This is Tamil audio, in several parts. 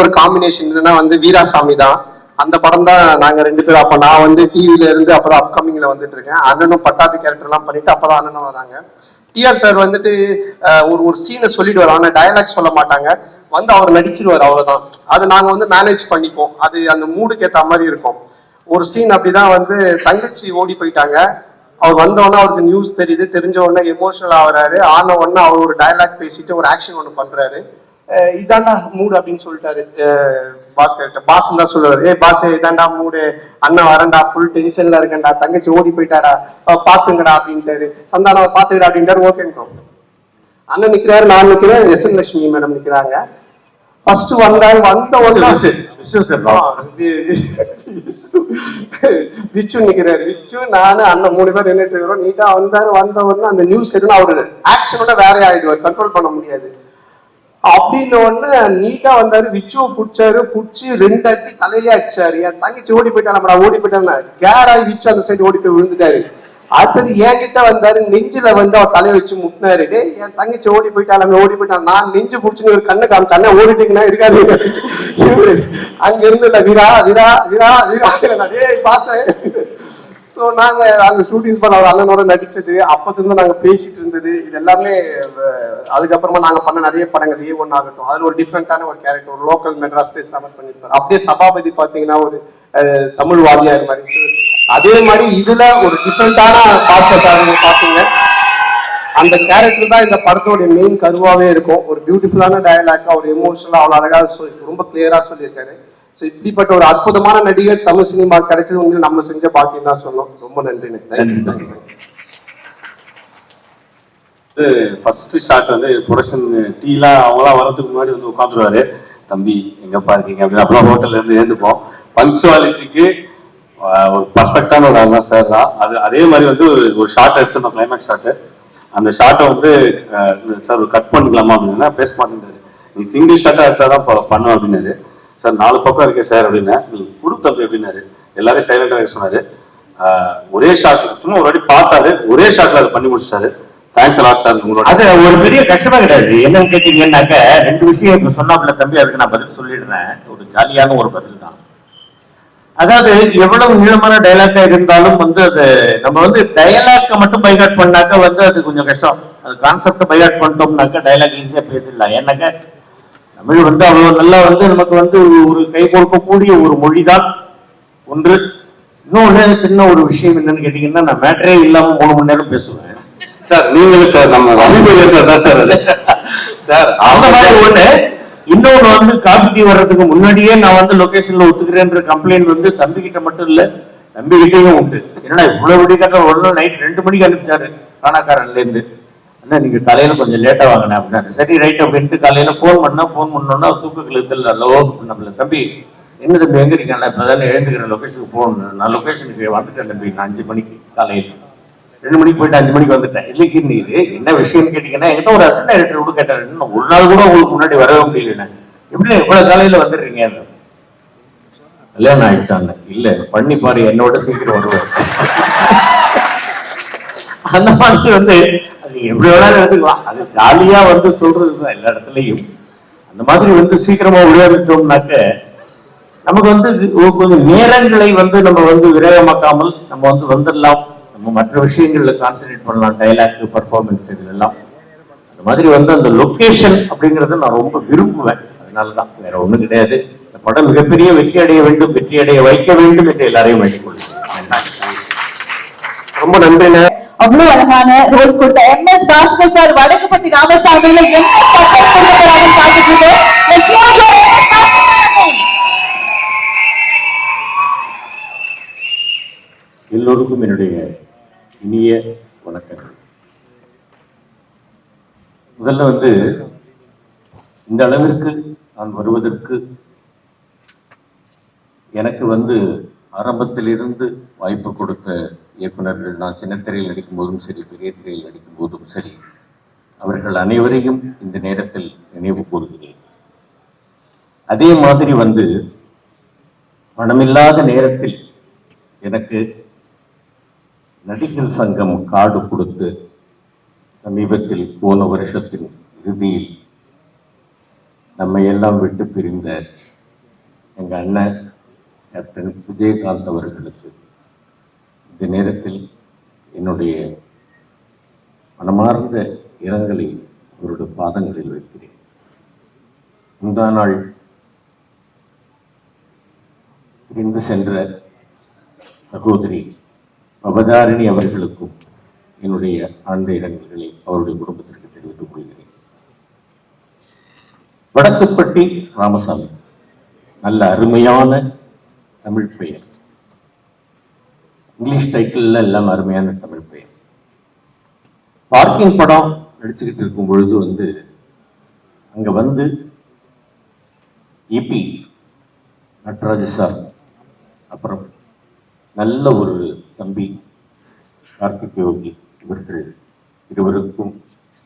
ஒரு காம்பினேஷன் என்னன்னா வந்து வீராசாமி தான். அந்த படம் தான் நாங்க ரெண்டு பேரும் அப்ப நான் வந்து டிவில இருந்து அப்புறம் அப்கமிங்ல வந்துட்டு இருக்கேன். அண்ணனும் பட்டாபி கேரக்டர் எல்லாம் பண்ணிட்டு அப்பதான் அண்ணனும் வராங்க. டிஆர் சார் வந்துட்டு ஒரு ஒரு சீனை சொல்லிடுவார். ஆனா டயலாக் சொல்ல மாட்டாங்க. வந்து அவர் நடிச்சிருவார் அவ்வளவுதான். அது நாங்க வந்து மேனேஜ் பண்ணிப்போம். அது அந்த மூடுக்கு ஏத்த மாதிரி இருக்கும். ஒரு சீன் அப்படிதான் வந்து தங்கச்சி ஓடி போயிட்டாங்க. அவர் வந்தோடனே அவருக்கு நியூஸ் தெரியுது. தெரிஞ்ச உடனே எமோஷனல் ஆகுறாரு. ஆன உடனே அவர் ஒரு டயலாக் பேசிட்டு ஒரு ஆக்ஷன் ஒன்று பண்றாரு. இதாண்டா மூடு அப்படின்னு சொல்லிட்டாரு. அஹ் பாஸ் தான் சொல்லுவாரு. ஏ பாஸ் இதாண்டா மூடு அண்ணன் வரண்டா ஃபுல் டென்ஷன்ல இருக்கேன்டா. தங்கச்சி ஓடி போயிட்டாடா. பாத்துங்கடா அப்படின்ட்டாரு. சந்தானம் பாத்துக்கடா அப்படின்ட்டாரு. ஓகேன்ட்டோம் அண்ணன் நிக்கிறாரு. நான் நிக்கிறேன். எஸ் என் லட்சுமி மேடம் நிக்கிறாங்க. ஃபர்ஸ்ட் வந்தாரு. வந்த உடனே விச்சு நிக்கிறாரு. விச்சு நானு அண்ணன் மூணு பேர் நின்றுட்டு இருக்கிறோம். நீட்டா வந்தாரு. வந்த உடனே அந்த நியூஸ் கேட்டு அவரு ஆக்ஷனோட வேற ஆயிடுவார். கண்ட்ரோல் பண்ண முடியாது. அப்படின்னு உடனே நீட்டா வந்தாரு விச்சுவை பிடிச்சாரு பிடிச்சி ரெண்டு அடி தலையிலே அடிச்சாரு. என் தங்கச்சி ஓடி போயிட்டான் நம்மடா ஓடி போயிட்டான் கேராய் விச்சு அந்த சைடு ஓடி போய் விழுந்துட்டாரு. அடுத்தது என்கிட்ட வந்தாரு நெஞ்சில வந்து அவர் தலையை வச்சு முட்டினாரு. என் தங்கச்சி ஓடி போயிட்டாலும் ஓடி போயிட்டான் நான் நெஞ்சு பிடிச்சுன்னு ஒரு கண்ணு காமிச்சு அண்ணன் ஓடிட்டீங்கன்னா இருக்காது. இவரு அங்க இருந்து இல்ல வீரா வீரா வீரா வீரா. டேய் பாச. ஸோ நாங்க அங்க ஷூட்டிங்ஸ் பண்ண ஒரு அண்ணனோட நடிச்சது. அப்பத்துல நாங்க பேசிட்டு இருந்தது. இது எல்லாமே அதுக்கப்புறமா நாங்க பண்ண நிறைய படங்கள் ஏ ஒன் ஆகட்டும். அதுல ஒரு டிஃப்ரெண்டான ஒரு கேரக்டர் ஒரு லோக்கல் மெட்ராஸ் பேஸ் மாதிரி பண்ணிருப்பாரு. அப்படியே சபாபதி பாத்தீங்கன்னா ஒரு தமிழ் தமிழ் வாதியார் மாதிரி. அதே மாதிரி இதுல ஒரு டிஃப்ரெண்டான பாஸ்டர் சார் பார்த்தீங்க பாத்தீங்க அந்த கேரக்டர் தான் இந்த படத்தோட மெயின் கருவாவே இருக்கும். ஒரு பியூட்டிஃபுல்லான டயலாக் அவர் எமோஷனலா அவ்வளவு அழகா சொல்லி ரொம்ப கிளியரா சொல்லியிருக்காரு. ஸோ இப்படிப்பட்ட ஒரு அற்புதமான நடிகர் தமிழ் சினிமா கிடைச்சது உங்களுக்கு நம்ம செஞ்ச பாக்கியம் தான் சொன்னோம் ரொம்ப நன்றி தேங்க்யூ வந்து ஃபர்ஸ்ட் ஷாட் வந்து ப்ரொடக்ஷன் டீலாம் அவங்களாம் வரதுக்கு முன்னாடி வந்து உட்காந்துருவாரு. தம்பி எங்கப்பா இருக்கீங்க? அப்படின்னு அப்புறம் ஹோட்டல்ல இருந்து எழுந்துப்போம். பங்க்சுவாலிட்டிக்கு ஒரு பர்ஃபெக்டான ஒரு அண்ணா சார் தான். அது அதே மாதிரி வந்து ஒரு ஒரு ஷார்ட் எடுத்திருந்தோம் கிளைமேக்ஸ் ஷாட்டு அந்த ஷார்ட்டை வந்து சார் கட் பண்ணிக்கலாமா அப்படின்னா பேச மாட்டேன்றாரு. நீ சிங்கிள் ஷார்ட்டாக எடுத்தால் தான் பண்ணுவேன் அப்படின்னாரு. சார் நாலு பக்கம் இருக்கேன் சார் அப்படின்னா. நீங்க குடு தம்பி அப்படின்னாரு எல்லாரும் சைலண்டாக சொன்னாரு. ஆஹ் ஒரே ஷாட் சும்மா ஒரு வாட்டி பார்த்தாரு. ஒரே ஷாட்ல அதை பண்ணி முடிச்சிட்டாரு. தேங்க்ஸ் அலாட் சார் உங்களோட அது ஒரு பெரிய கஷ்டமா கிடையாது. என்னன்னு கேட்டீங்கன்னாக்க ரெண்டு விஷயம் இப்ப சொன்னாப்புல தம்பி அதுக்கு நான் பதில் சொல்லிடுறேன். ஒரு ஜாலியான ஒரு பதில் தான். அதாவது எவ்வளவு நீளமான டைலாக்கா இருந்தாலும் வந்து அது நம்ம வந்து டைலாக்க மட்டும் பைகாட் பண்ணாக்க வந்து அது கொஞ்சம் கஷ்டம். அது கான்செப்ட் பைகாட் பண்ணிட்டோம்னாக்க டைலாக் ஈஸியா பேசிடலாம். ஏன்னாக்க தமிழ் வந்து அவ்வளவு நல்லா வந்து நமக்கு வந்து ஒரு கை கொடுக்கக்கூடிய ஒரு மொழிதான் ஒன்று. இன்னொன்னு சின்ன ஒரு விஷயம் என்னன்னு கேட்டீங்கன்னா நான் மேட்டரே இல்லாம மூணு மணி நேரம் பேசுவேன். சார் நீங்களும் சார் நம்ம சார் தான் சார் அது. சார் அந்த மாதிரி ஒண்ணு. இன்னொன்னு வந்து காபி டீ வர்றதுக்கு முன்னாடியே நான் வந்து லொகேஷன்ல ஒத்துக்கிறேன்ற கம்ப்ளைண்ட் வந்து தம்பி கிட்ட மட்டும் இல்ல தம்பி கிட்டயும் உண்டு. என்னடா இவ்வளவு விடிகாட்ட ஒரு நாள் நைட் ரெண்டு மணிக்கு அனுப்பிச்சாரு காணாக்காரன்ல இருந்து அண்ணா நீங்க காலையில கொஞ்சம் லேட்டா வாங்கினேன் அப்படின்னாரு சரி ரைட் அப்படின்ட்டு காலையில ஃபோன் பண்ணா ஃபோன் பண்ணோன்னா தூக்க கழுத்துல லவோ பண்ணல தம்பி எங்க தம்பி எங்க இருக்கேன் இப்பதானே எழுந்துக்கிறேன் லொகேஷனுக்கு போகணும். நான் லொக்கேஷனுக்கு வந்துட்டேன் தம்பி நான் அஞ்சு மணிக்கு காலையில். ரெண்டு மணிக்கு போயிட்டு அஞ்சு மணிக்கு வந்துட்டேன். இல்லைக்கு நீ இது என்ன விஷயம்னு கேட்டீங்கன்னா என்கிட்ட ஒரு அசிஸ்டன்ட் டைரக்டர் கூட கேட்டார். இன்னும் ஒரு நாள் கூட உங்களுக்கு முன்னாடி வரவே முடியலண்ணே. எப்படி இவ்வளவு காலையில் வந்துடுறீங்க? கல்யாணம் ஆயிடுச்சாங்க இல்ல பண்ணி பாரு என்னோட சீக்கிரம் வருவார். அந்த மாதிரி வந்து அது எப்படி வேணாலும் எடுத்துக்கலாம் அது ஜாலியா வந்து சொல்றதுதான் எல்லா இடத்துலயும். அந்த மாதிரி வந்து சீக்கிரமா விளையாடிட்டோம்னாக்க நமக்கு வந்து கொஞ்சம் நேரங்களை வந்து நம்ம வந்து விரயமாக்காமல் நம்ம வந்து வந்துடலாம். நம்ம மற்ற விஷயங்கள்ல கான்சென்ட்ரேட் பண்ணலாம் டைலாக் பர்ஃபார்மன்ஸ் இதுல எல்லாம் அந்த மாதிரி வந்து அந்த லொகேஷன் அப்படிங்கறத நான் ரொம்ப விரும்புவேன். அதனாலதான் வேற ஒண்ணும் கிடையாது. இந்த படம் மிகப்பெரிய வெற்றி அடைய வேண்டும் வெற்றி அடைய வைக்க வேண்டும் என்று எல்லாரையும் வேண்டிக் கொள்கிறேன். ரொம்ப நன்றிண்ணே. அவ்வளவு அழகான ரோல்ஸ் கொடுத்த M S Bhaskar sir Vadakkupatti ராமசாமியில என்ன சப்போர்ட் கொடுக்க இருக்கோம். எல்லோருக்கும் என்னுடைய இனிய வணக்கங்கள் முதல்ல வந்து இந்த அளவிற்கு நான் வருவதற்கு எனக்கு வந்து ஆரம்பத்திலிருந்து வாய்ப்பு கொடுத்த இயக்குனர்கள் நான் சின்ன திரையில் நடிக்கும் போதும் சரி பெரிய திரையில் நடிக்கும் போதும் சரி அவர்கள் அனைவரையும் இந்த நேரத்தில் நினைவு கூறுகிறேன். அதே மாதிரி வந்து பணமில்லாத நேரத்தில் எனக்கு நடிகர் சங்கம் காடு கொடுத்து சமீபத்தில் போன வருஷத்தின் இறுதியில் நம்மை எல்லாம் விட்டு பிரிந்த எங்க அண்ணன் கேப்டன் விஜயகாந்த் அவர்களுக்கு இந்த நேரத்தில் என்னுடைய மனமார்ந்த இரங்கலை அவருடைய பாதங்களில் வைக்கிறேன். முந்தா நாள் பிரிந்து சென்ற சகோதரி பவதாரிணி அவர்களுக்கும் என்னுடைய ஆழ்ந்த இரங்கல்களை அவருடைய குடும்பத்திற்கு தெரிவித்துக் கொள்கிறேன். வடக்குப்பட்டி ராமசாமி நல்ல அருமையான தமிழ் பெயர். இங்கிலீஷ் டைட்டில் எல்லாம் அருமையான தமிழ் பெயர் பார்க்கிங் படம் நடிச்சுக்கிட்டு இருக்கும் பொழுது வந்து அங்க வந்து இபி நட்ராஜ் சார் அப்புறம் நல்ல ஒரு தம்பி கார்த்திக் யோகி இவர்கள் இருவருக்கும்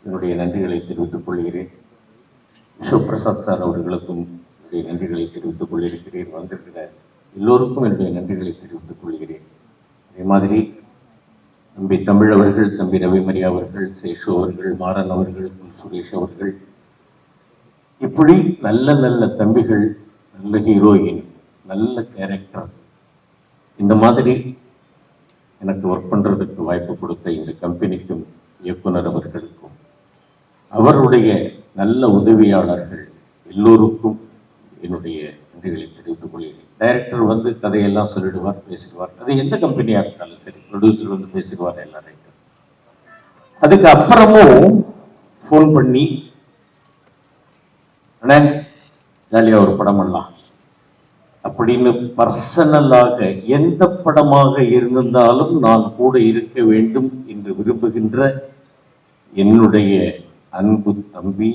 என்னுடைய நன்றிகளை தெரிவித்துக் கொள்கிறேன். விஸ்வபிரசாத் சார் அவர்களுக்கும் என்னுடைய நன்றிகளை தெரிவித்துக் கொள்ளிருக்கிறேன் வந்திருக்கிற எல்லோருக்கும் என்னுடைய நன்றிகளை தெரிவித்துக் கொள்கிறேன். அதே மாதிரி தம்பி தமிழ் அவர்கள் தம்பி ரவிமரி அவர்கள் சேஷு அவர்கள் மாறன் அவர்கள் சுரேஷ் அவர்கள். இப்படி நல்ல நல்ல தம்பிகள் நல்ல ஹீரோயின் நல்ல கேரக்டர் இந்த மாதிரி எனக்கு ஒர்க் பண்ணுறதுக்கு வாய்ப்பு கொடுத்த இந்த கம்பெனிக்கும் இயக்குனர் அவர்களுக்கும் அவருடைய நல்ல உதவியாளர்கள் எல்லோருக்கும் என்னுடைய நன்றிகளை தெரிவித்துக் கொள்கிறேன். டைரக்டர் வந்து கதையெல்லாம் சொல்லிடுவார் பேசிடுவார். அது எந்த கம்பெனியாக இருந்தாலும் சரி ப்ரொடியூசர் வந்து பேசிடுவார் எல்லாரையும். அதுக்கு அப்புறமும் ஃபோன் பண்ணி அண்ணே ஜாலியாக ஒரு படம் பண்ணலாம். அப்படின்னு பர்சனலாக எந்த படமாக இருந்தாலும் நான் கூட இருக்க வேண்டும் என்று விரும்புகின்ற என்னுடைய அன்பு தம்பி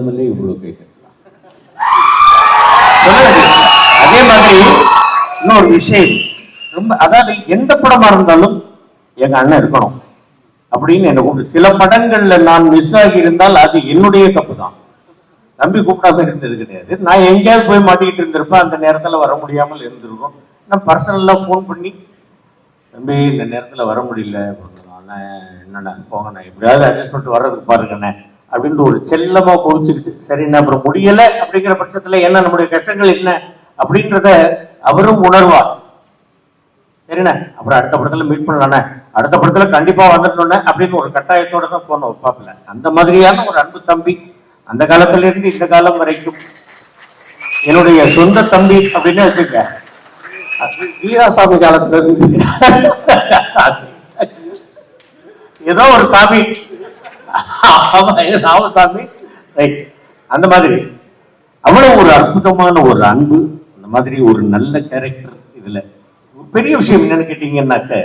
இல்லாமலே சொல்லாமலே இவ்வளவு கேட்டுக்கலாம் அதே மாதிரி இன்னொரு விஷயம். ரொம்ப அதாவது எந்த படமா இருந்தாலும் எங்க அண்ணன் இருக்கணும். அப்படின்னு என்ன கூப்பிட்டு சில படங்கள்ல நான் மிஸ் ஆகி இருந்தால் அது என்னுடைய தப்பு தான் நம்பி கூப்பிடாம இருந்தது கிடையாது. நான் எங்கேயாவது போய் மாட்டிக்கிட்டு இருந்திருப்பேன் அந்த நேரத்துல வர முடியாமல் இருந்திருக்கும். நான் பர்சனலா ஃபோன் பண்ணி தம்பி இந்த நேரத்துல வர முடியல. அண்ணன் என்னண்ணா போங்கண்ணே. எப்படியாவது அட்ஜஸ்ட் பண்ணிட்டு வர்றதுக்கு பாருங்கண்ணே. அப்படின்னு ஒரு செல்லமா கோவிச்சுக்கிட்டு சரிண்ணா அப்புறம் முடியல அப்படிங்கிற பட்சத்துல என்ன நம்முடைய கஷ்டங்கள் என்ன அப்படின்றத அவரும் உணர்வார். சரிண்ணே? அப்புறம் அடுத்த படத்துல மீட் பண்ணலாண்ணே. அடுத்த படத்துல கண்டிப்பா வந்துட்டோண்ணே அப்படின்னு ஒரு கட்டாயத்தோட தான் போன் வைப்பாப்ல அந்த மாதிரியான ஒரு அன்பு தம்பி அந்த காலத்துல இருந்து இந்த காலம் வரைக்கும். என்னுடைய சொந்த தம்பி அப்படின்னு வச்சுக்க வீராசாமி காலத்துல இருந்து. ஏதோ ஒரு சாமி ராமசாமி ரைட் அந்த மாதிரி. அவ்வளவு ஒரு அற்புதமான ஒரு அன்பு அந்த மாதிரி ஒரு நல்ல கேரக்டர் இதுல. ஒரு பெரிய விஷயம் என்னன்னு கேட்டீங்கன்னாக்க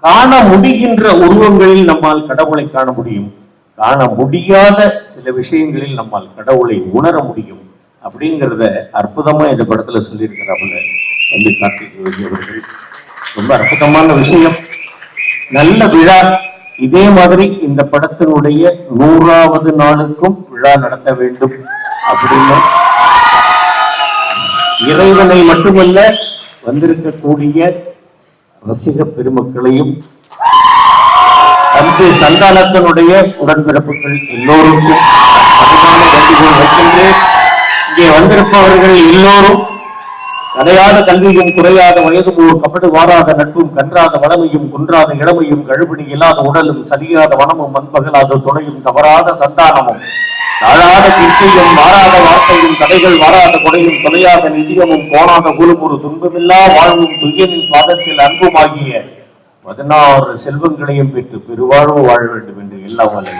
காண முடிகின்ற உருவங்களில் நம்மால் கடவுளை காண முடியும். காண முடியாத சில விஷயங்களில் நம்மால் கடவுளை உணர முடியும். அப்படிங்கிறத அற்புதமா இந்த படத்துல சொல்லியிருக்கிறாப்புல வந்து கார்த்திக் அவர்கள். ரொம்ப அற்புதமான விஷயம். நல்ல விழா. இதே மாதிரி இந்த படத்தினுடைய நூறாவது நாளுக்கும் விழா நடத்த வேண்டும் அப்படின்னு இறைவனை மட்டுமல்ல வந்திருக்கக்கூடிய ரசிக பெருமக்களையும் தம்பி சந்தானத்தினுடைய உடன்பிறப்புகள் எல்லோருக்கும் அதிகமான வேண்டுகோள் வைக்கின்றேன் இங்கே வந்திருப்பவர்கள் எல்லோரும் கடையாத கல்வியும் குறையாத வயதும் ஓர் கபடு வாராத நட்பும் கன்றாத வளமையும் குன்றாத இளமையும் கழுபிடி இல்லாத உடலும் சரியாத வனமும் மண்பகலாத துணையும் தவறாத சந்தானமும். தாழாத கீர்த்தியும் மாறாத வார்த்தையும் கதைகள் வாராத கொடையும் தொலையாத நிதியமும் போனாத குழும் ஒரு துன்பமில்லா வாழ்வும் துய்யனின் பாதத்தில் அன்புமாகிய பதினாறு செல்வங்களையும் பெற்று பெருவாழ்வு வாழ வேண்டும் என்று எல்லாம் வல்ல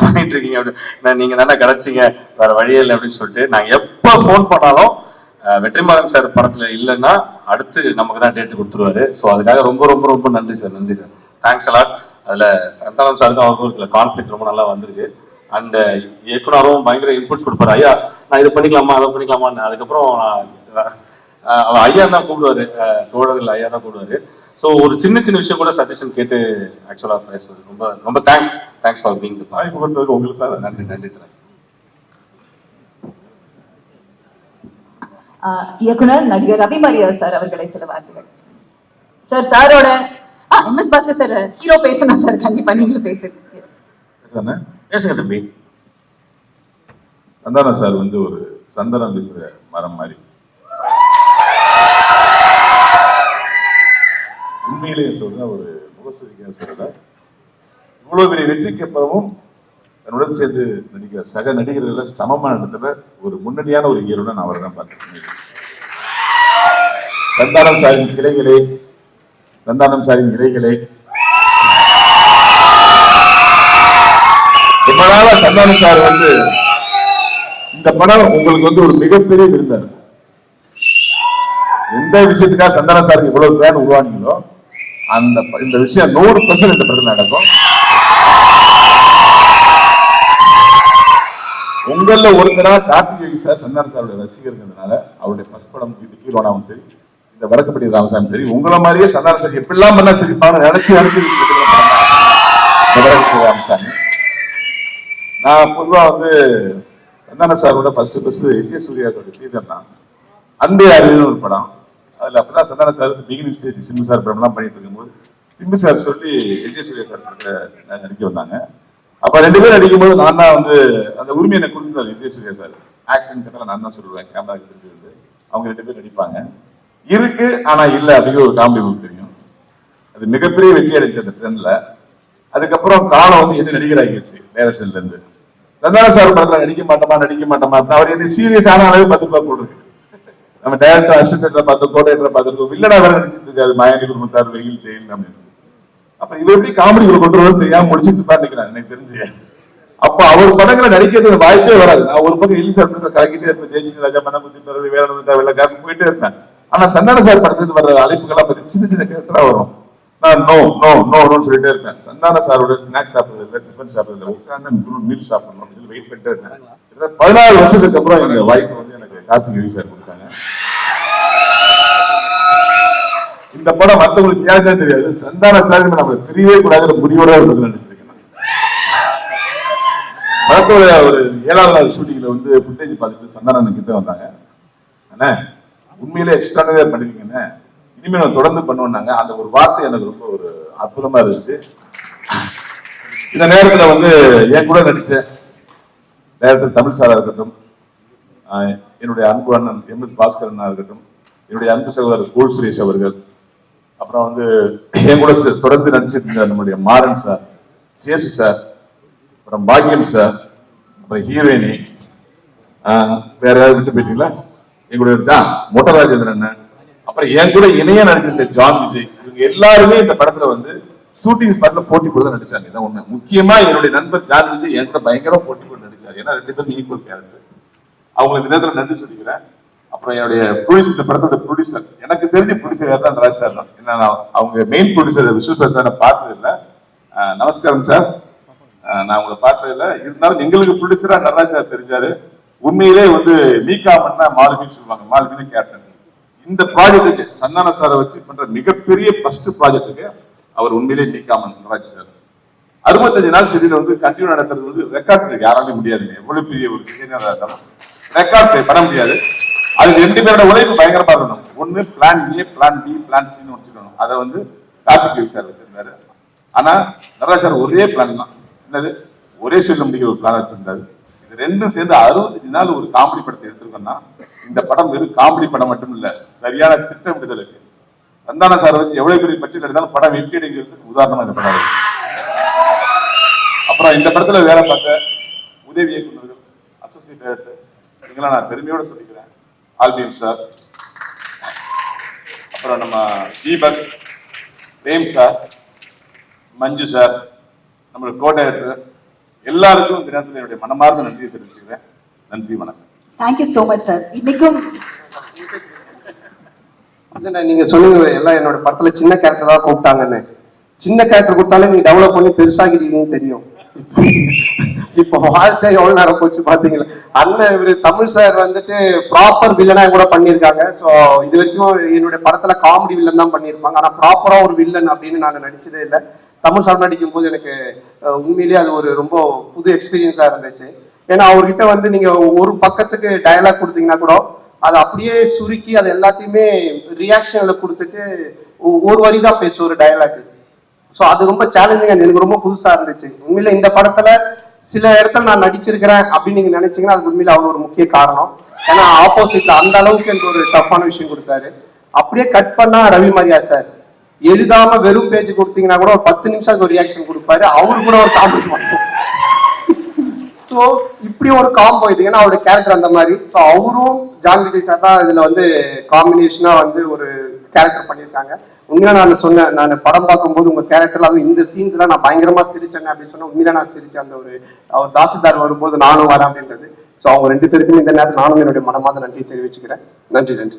பண்ணிட்டு இருக்கீங்க அப்படின்னு நான் நீங்க தானே கிடைச்சிங்க வேற வழியே இல்லை அப்படின்னு சொல்லிட்டு நான் எப்ப ஃபோன் பண்ணாலும் வெற்றிமாறன் சார் படத்துல இல்லைன்னா அடுத்து நமக்கு தான் டேட் கொடுத்துருவாரு. ஸோ அதுக்காக ரொம்ப ரொம்ப ரொம்ப நன்றி சார் நன்றி சார். தேங்க்ஸ் அலாட் அதுல சந்தானம் சாருக்கும் அவருக்கும் இருக்கிற கான்ஃபிளிக் ரொம்ப நல்லா வந்திருக்கு. அண்ட் இயக்குனரும் பயங்கர இன்புட்ஸ் கொடுப்பாரு. ஐயா நான் இது பண்ணிக்கலாமா? அதை பண்ணிக்கலாமான்னு. அதுக்கப்புறம் நான் அவர் ஐயா தான் கூப்பிடுவாரு. தோழர்கள் ஐயா தான் கூப்பிடுவாரு. ஸோ ஒரு சின்ன சின்ன விஷயம் கூட சஜஷன் கேட்டு ஆக்சுவலாக பேசுவது ரொம்ப ரொம்ப thanks thanks for being the உங்களுக்கு தான் நன்றி நன்றி தரேன் இயக்குனர் நடிகர் ரவி சார் அவர்களை சில வார்த்தைகள். சார் சாரோட ஆ எம்எஸ் பாஸ்கர் சார் ஹீரோ பேசணும் சார் கண்டிப்பா நீங்களும் பேசுங்க பேசுங்க தம்பி. சந்தான சார் வந்து ஒரு சந்தனம் பேசுற மரம் மாதிரி. உண்மையிலேயே சொல்றேன் ஒரு முகசூரிக்க சொல்லல இவ்வளவு பெரிய வெற்றிக்கு அப்புறமும் தன்னுடன் சேர்ந்து நடிக்கிற சக நடிகர்களில் சமமா இடத்துல ஒரு முன்னணியான ஒரு ஹீரோனை நான் அவரை தான் பார்த்திருக்கேன். சந்தானம் சாரின் கிளைகளே சந்தானம் சாரின் இலைகளே. ரொம்ப சந்தானம் சார் வந்து இந்த படம் உங்களுக்கு வந்து ஒரு மிகப்பெரிய விருந்தா இருக்கும். எந்த விஷயத்துக்காக சந்தான சாருக்கு இவ்வளவு பேர் உருவானீங்களோ அந்த இந்த விஷயம் நூறு பர்சன்ட் இந்த படத்தில் நடக்கும். உங்கள ஒருத்தரா கார்த்திகேய சார் சந்தான சாரோட ரசிகர்ங்கிறதுனால அவருடைய பஸ் படம் கீழோனாவும் சரி இந்த வடக்குப்பட்டி ராமசாமி சரி உங்களை மாதிரியே சந்தான சார் எப்படிலாம் பண்ணா சிரிப்பான நினைச்சு நினைச்சு இந்த ராமசாமி. நான் பொதுவா வந்து சந்தான சாரோட ஃபர்ஸ்ட் ஃபர்ஸ்ட் எஜே சூர்யாவோட சீதன் தான். அன்பே அறிவுன்னு ஒரு படம். அதுல அப்பதான் Santhana sir beginning stage Simbu sir படம்லாம் பண்ணிட்டு இருக்கும்போது சிம்பு சார் சொல்லி எஜே சூர்யா சார் நடிக்க வந்தாங்க. அப்ப ரெண்டு பேரும் நடிக்கும்போது நான் தான் வந்து அந்த உரிமை எனக்கு கொடுத்தாரு விஜய் சூர்யா சார். ஆக்ஷன் கட்டல நான் தான் சொல்லுவேன். கேமரா வந்து அவங்க ரெண்டு பேரும் அடிப்பாங்க இருக்கு ஆனா இல்ல அப்படிங்கிற ஒரு காமெடி உங்களுக்கு தெரியும். அது மிகப்பெரிய வெற்றி அடைச்சு அந்த ட்ரெண்ட்ல அதுக்கப்புறம் காலம் வந்து என்ன நடிகர் ஆகிடுச்சு டைரக்ஷன்ல இருந்து. சந்தான சார் படத்துல நடிக்க மாட்டோமா நடிக்க மாட்டோமா அப்படின்னு அவர் என்ன சீரியஸ் ஆன அளவு பத்து ரூபாய் போட்டுருக்கு நம்ம டேரக்டர் அசிஸ்டன்ட்ல பார்த்து கோடையத்துல பார்த்துருக்கோம். வில்லடா வேற நடிச்சிட்டு இருக்காரு மாயாண்டி குடும்பத்தார் வெயில் ஜெயில் அப்படின்னு. அப்ப இவர் எப்படி காமெடிக்குள்ள கொண்டு வரணும் தெரியாம முடிச்சுட்டு இருப்பான்னு நினைக்கிறேன் எனக்கு தெரிஞ்சு. அப்ப அவர் படங்களை நடிக்கிறதுக்கு வாய்ப்பே வராது. நான் ஒரு பக்கம் இலி சார் படத்துல கலக்கிட்டே இருப்பேன். ஜெயசிங் ராஜா மனபுத்தி பிறகு வேளாண் வெள்ளக்காரன் போயிட்டே இருப்பேன். ஆனா சந்தான சார் படத்துக்கு வர்ற அழைப்புகள்லாம் பத்தி சின்ன சின்ன கேரக்டரா வரும். நான் நோ நோ நோ நோன்னு சொல்லிட்டே இருப்பேன். சந்தான சாரோட ஸ்நாக்ஸ் சாப்பிடுறது இல்லை டிஃபன் சாப்பிடுறது இல்லை உட்கார்ந்து மீல் சாப்பிடணும் அப்படின்னு வெயிட் பண்ணிட்டே இருப்பேன். பதினாறு வருஷத்துக்கு அப்புறம் இந்த வாய்ப்பு வந்து எனக்கு கார்த்திகை சார் இந்த படம் மத்தவங்களுக்கு ஏன் தெரியாது. சந்தான சார் நம்ம பிரியவே கூடாதுங்கிற முடிவோட ஒரு படத்துல நடிச்சிருக்கேன். படத்தோட ஒரு ஏழாவது நாள் ஷூட்டிங்ல வந்து ஃபுட்டேஜ் பார்த்துட்டு சந்தானந்தன் கிட்ட வந்தாங்க. அண்ணே உண்மையிலே எக்ஸ்ட்ரானவே பண்ணிருக்கீங்கண்ணே இனிமேல் நான் தொடர்ந்து பண்ணுவேன்னாங்க அந்த ஒரு வார்த்தை எனக்கு ரொம்ப ஒரு அற்புதமா இருந்துச்சு. இந்த நேரத்தில் வந்து என் கூட நடிச்ச டேரக்டர் தமிழ் சாரா இருக்கட்டும் என்னுடைய அன்பு அண்ணன் எம் எஸ் பாஸ்கர் அண்ணா இருக்கட்டும் என்னுடைய அன்பு சகோதரர் கோல் சுரேஷ் அவர்கள் அப்புறம் வந்து என் கூட தொடர்ந்து நடிச்சிட்டு இருந்தார் நம்முடைய மாறன் சார் சேசு சார் அப்புறம் பாக்கியம் சார் அப்புறம் ஹீரோயினி வேற யாராவது விட்டு போயிட்டீங்களா? எங்களுடைய ஜான் மொட்டராஜேந்திரன் அப்புறம் என் கூட இணைய நடிச்சிருந்த ஜான் விஜய் இவங்க எல்லாருமே இந்த படத்துல வந்து ஷூட்டிங் ஸ்பாட்ல போட்டி போட்டு தான் நடிச்சாங்க இதான் ஒண்ணு முக்கியமா என்னுடைய நண்பர் ஜான் விஜய் என் கூட பயங்கரமா போட்டி போட்டு நடிச்சாரு. ஏன்னா ரெண்டு பேரும் ஈக்குவல் கேரக்டர் அவங்களுக்கு இந்த நன்றி சொல்லிக்கிறேன். அப்புறம் என்னுடைய ப்ரொடியூசர் இந்த படத்தோட ப்ரொடியூசர் எனக்கு தெரிஞ்ச ப்ரொடியூசர் யார் தான் ராஜ் சார் தான். ஏன்னா அவங்க மெயின் ப்ரொடியூசர் விஸ்வ நான் பார்த்தது இல்லை ஆஹ் நமஸ்காரம் சார் ஆஹ் நான் உங்களை பார்த்தது இல்லை இருந்தாலும் எங்களுக்கு ப்ரொடியூசரா நடராஜ் சார் தெரிஞ்சாரு. உண்மையிலே வந்து மீகாமன்னா மாலுமின்னு சொல்லுவாங்க. மாலுமின்னு கேப்டன் இந்த ப்ராஜெக்ட்டுக்கு சந்தான சாரை வச்சு பண்ற மிகப்பெரிய ஃபர்ஸ்ட் ப்ராஜெக்ட்டுக்கு அவர் உண்மையிலே மீகாமன் நடராஜ் சார் அறுபத்தஞ்சு நாள் ஷெட்யூல் வந்து கண்டினியூ நடத்துறது வந்து ரெக்கார்ட் யாராலையும் முடியாதுங்க. எவ்வளவு பெரிய ஒரு டிசைனரா இருந்தாலும் ரெக்கார்ட் பண்ண முடியாது. அதுக்கு ரெண்டு பேரோட உழைப்பு பயங்கரமா இருக்கணும். ஒண்ணு plan A plan B plan C வச்சுக்கணும். அதை வந்து கார்த்திக் சார் வச்சிருந்தாரு. ஆனா நடராஜ் சார் ஒரே பிளான் தான். என்னது? ஒரே சொல்ல முடிக்கிற ஒரு பிளான் வச்சிருந்தாரு. இது ரெண்டும் சேர்ந்து அறுபத்தஞ்சு நாள் ஒரு காமெடி படத்தை எடுத்திருக்கோம்னா இந்த படம் வெறும் காமெடி படம் மட்டும் இல்ல சரியான திட்டமிடுதல் இருக்கு சந்தான சார் வச்சு எவ்வளவு பெரிய பட்ஜெட் எடுத்தாலும் படம் வெற்றி அடைங்கிறதுக்கு உதாரணமா இந்த படம் அப்புறம் இந்த படத்துல வேலை பார்த்த உதவி இயக்குநர்கள் அசோசியேட் டைரக்டர் நான் பெருமையோட சொல்லி ஆல்பியம் சார் அப்புறம் நம்ம தீபக் பிரேம் சார் மஞ்சு சார் நம்மளோட கோ டைரக்டர் எல்லாருக்கும் இந்த நேரத்தில் என்னுடைய மனமார்ந்த நன்றியை தெரிவிச்சுக்கிறேன். நன்றி வணக்கம். தேங்க்யூ சோ மச் சார் இன்னைக்கும் இல்லைண்ணே நீங்க சொன்னீங்க எல்லாம் என்னோட படத்துல சின்ன கேரக்டர் தான் கூப்பிட்டாங்கன்னு சின்ன கேரக்டர் கொடுத்தாலே நீங்க டெவலப் பண்ணி பெருசாகிறீங்கன்னு தெரியும். இப்போ வாழ்க்கை எவ்வளவு நேரம் போச்சு பாத்தீங்களா? அண்ணன் இவரு தமிழ் சார் வந்துட்டு ப்ராப்பர் வில்லனா கூட பண்ணியிருக்காங்க. ஸோ இது வரைக்கும் என்னுடைய படத்துல காமெடி வில்லன் தான் பண்ணியிருப்பாங்க. ஆனா ப்ராப்பரா ஒரு வில்லன் அப்படின்னு நான் நடிச்சதே இல்லை. தமிழ் சார் நடிக்கும் போது எனக்கு உண்மையிலேயே அது ஒரு ரொம்ப புது எக்ஸ்பீரியன்ஸா இருந்துச்சு. ஏன்னா அவர்கிட்ட வந்து நீங்க ஒரு பக்கத்துக்கு டயலாக் கொடுத்தீங்கன்னா கூட அதை அப்படியே சுருக்கி அது எல்லாத்தையுமே ரியாக்ஷன்ல கொடுத்துட்டு ஒ- ஒரு வரி தான் பேசுவார் டயலாக் ஸோ அது ரொம்ப சேலஞ்சிங் எனக்கு ரொம்ப புதுசாக இருந்துச்சு. உண்மையில இந்த படத்தில் சில இடத்துல நான் நடிச்சிருக்கிறேன் அப்படின்னு நீங்கள் நினைச்சீங்கன்னா அதுக்கு உண்மையில அவ்வளோ ஒரு முக்கிய காரணம். ஏன்னா ஆப்போசிட்ல அந்த அளவுக்கு எனக்கு ஒரு டஃப்பான விஷயம் கொடுத்தாரு. அப்படியே கட் பண்ணா ரவி மரியா சார் எழுதாம வெறும் பேஜ் கொடுத்தீங்கன்னா கூட ஒரு பத்து நிமிஷம் ஒரு ரியாக்ஷன் கொடுப்பாரு. அவரு கூட ஒரு காமெடி மாட்டோம். ஸோ இப்படி ஒரு காம்போ இது. ஏன்னா அவருடைய கேரக்டர் அந்த மாதிரி. ஸோ அவரும் ஜான் சார் தான் இதுல வந்து காம்பினேஷனா வந்து ஒரு கேரக்டர் பண்ணியிருக்காங்க. உண்மையா நான் சொன்னேன் நான் படம் பார்க்கும்போது உங்க கேரக்டர்ல அதுவும் இந்த சீன்ஸ்லாம் நான் பயங்கரமா சிரிச்சேன் அப்படின்னு சொன்னா உண்மையில நான் சிரிச்சேன். அந்த ஒரு அவர் தாசில்தார் வரும்போது நானும் வரேன் அப்படின்றது. ஸோ அவங்க ரெண்டு பேருக்குமே இந்த நேரத்தில் நானும் என்னுடைய மனமாத நன்றி தெரிவிச்சுக்கிறேன். நன்றி நன்றி.